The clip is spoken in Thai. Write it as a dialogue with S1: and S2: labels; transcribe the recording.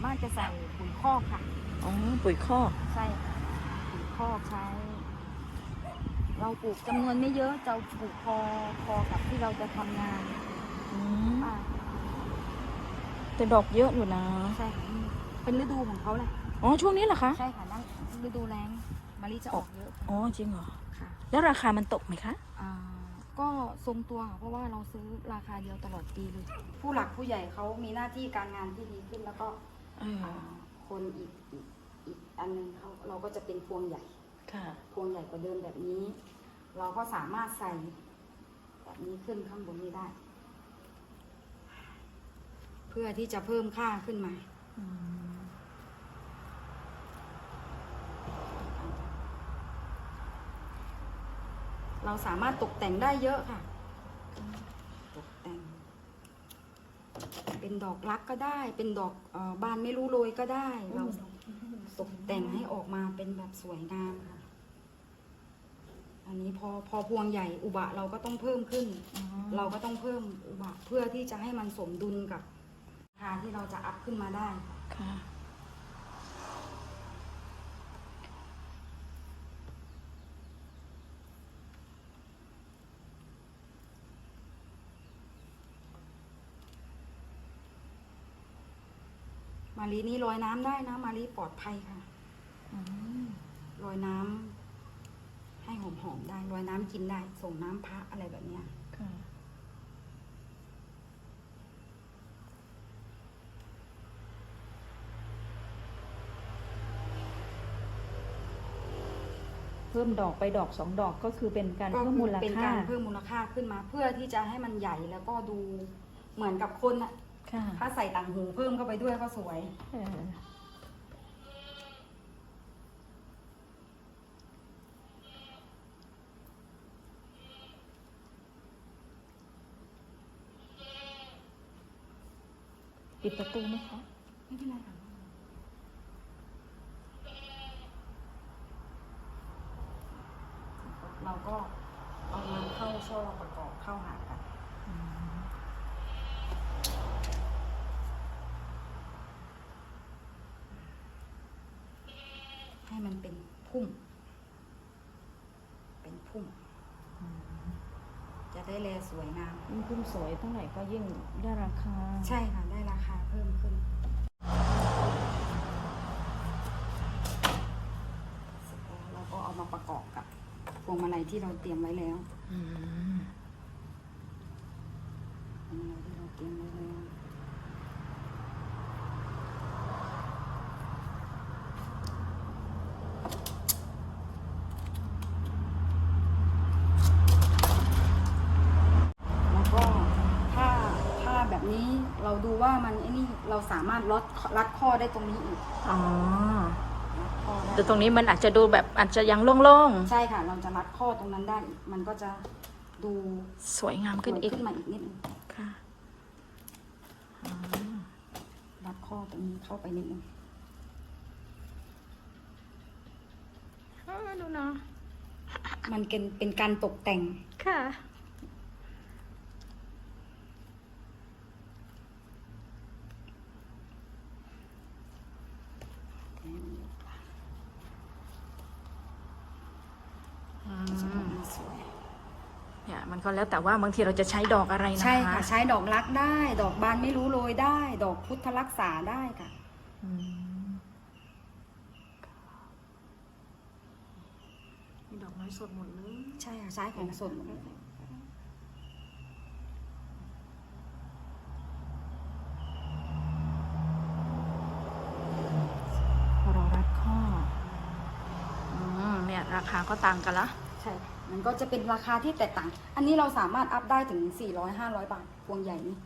S1: วนมากจะใส่ปุ๋ยคอกค่ะ
S2: อ๋อ ปุ๋ยคอก
S1: ใช่ค่ะปุ๋ยคอกใช้ เราปลูกจำนวนไม่เยอะจะปลูกพอพอกับที่เราจะทำงาน
S2: อืม
S1: อ่า
S2: แต่ดอกเยอะอยู่นะ
S1: ใช่ค่ะอืมเป็นฤดูของเขาแหละ
S2: อ๋อ ช่วงนี้เหรอคะ
S1: ใช่ค่ะนั่นฤดูแล้งมะลิจะออกเยอะค่ะ
S2: อ๋อ จริงเหรอ
S1: ค่ะ
S2: แล้วราคามันตกไหมคะ
S1: อ่าก็ทรงตัวค่ะเพราะว่าเราซื้อราคาเดียวตลอดปีเลย ผู้หลักผู้ใหญ่เขามีหน้าที่การงานที่ดีขึ้นแล้วก็
S2: เออ
S1: อ่า คนอีกอีกอีกอันหนึงเขาเราก็จะเป็นพวงใหญ่
S2: ค่ะ
S1: พวงใหญ่กว่าเดิมแบบนี้ เราก็สามารถใส่แบบนี้ขึ้นข้างบนนี้ได้ เพื่อที่จะเพิ่มค่าขึ้นมา
S2: อืม
S1: เราสามารถตกแต่งได้เยอะค่ะ ตกแต่ง เป็นดอกรักก็ได้ เป็นดอกเออบานไม่รู้โรยก็ได้ เราตกแต่งให้ออกมาเป็นแบบสวยงามค่ะ อันนี้พอพอพวงใหญ่อุบะเราก็ต้องเพิ่มขึ้น
S2: อ๋อ
S1: เราก็ต้องเพิ่มอุบะเพื่อที่จะให้มันสมดุลกับราคาที่เราจะอัพขึ้นมาได้
S2: ค่ะ
S1: มารีนี่ลอยน้ำได้นะ มารีปลอดภัยค่ะ
S2: อืม
S1: ลอยน้ำให้หอมๆได้ลอยน้ำกินได้ ส่งน้ำพระอะไรแบบเนี้ย
S2: ค่ะเพิ่มดอกไปดอกสองดอกก็คือเป็นการ
S1: ก็
S2: เพิ่ม
S1: คื
S2: มู
S1: อ
S2: ล
S1: เป็น
S2: ค่า
S1: การเพิ่มมูลค่าขึ้นมา เพื่อที่จะให้มันใหญ่แล้วก็ดูเหมือนกับคนอะ
S2: ค่ะ
S1: ถ้าใส่ต่างหูเพิ่มเข้าไปด้วยก็สวย
S2: เออปิดประตูไหมคะ
S1: ไม่เป็นไรค่ะเราก็เอามันเข้าช่อประกอบเข้าหากัน ให้มันเป็น พุ่ม เป็นพุ่ม จะได้แลสวยงาม
S2: ยิ่งพุ่มสวยเท่าไหร่ก็ยิ่งได้ราคา
S1: ใช่ค่ะ ได้ราคาเพิ่มขึ้นเสร็จแล้วเราก็เอามาประกอบกับพวงมาลัยที่เราเตรียมไว้แล้ว
S2: อืม
S1: พวงมาลัยที่เราเตรียมไว้แล้วแล้วก็ถ้าถ้า แบบนี้เราดูว่ามันไอ้นี่เราสามารถรัดรัดข้อได้ตรงนี้อีก
S2: อ๋อ
S1: รัดข้อได้
S2: แต่ตรงนี้มันอาจจะดูแบบอาจจะยังโล่ง
S1: ใช่ค่ะ เราจะรัดข้อตรงนั้นได้อีกมันก็จะดู
S2: ๆ สวยงาม
S1: ส
S2: ขึ้น
S1: วย
S2: อีก
S1: ขึ้นมาอีกนิดนึง
S2: ค่ะอ๋อ
S1: รัดข้อตรงนี้เข้าไปนิดนึง
S2: อ๋อดูเนาะ
S1: มันเป็นเป็นการตกแต่ง
S2: ค่ะ อื ม
S1: จะออกมาสวย
S2: เนี่ยมันก็แล้วแต่ว่าบางทีเราจะใช้ดอกอะไรนะคะ
S1: ใช่ค่ะ ใช้ดอกรักได้ ดอกบานไม่รู้โรยได้ ดอกพุทธรักษาได้ค่ะ
S2: อืม
S3: มีดอกไม้สดหมดเลย
S1: ใช่ค่ะใช้ของสดหมดเลย
S2: พอเรารัดข้ออืมเนี่ยราคาก็ต่างกันละ
S1: ใช่ค่ะ มันก็จะเป็นราคาที่แตกต่าง อันนี้เราสามารถอัพได้ถึง 400 500 บาทพวงใหญ่นี้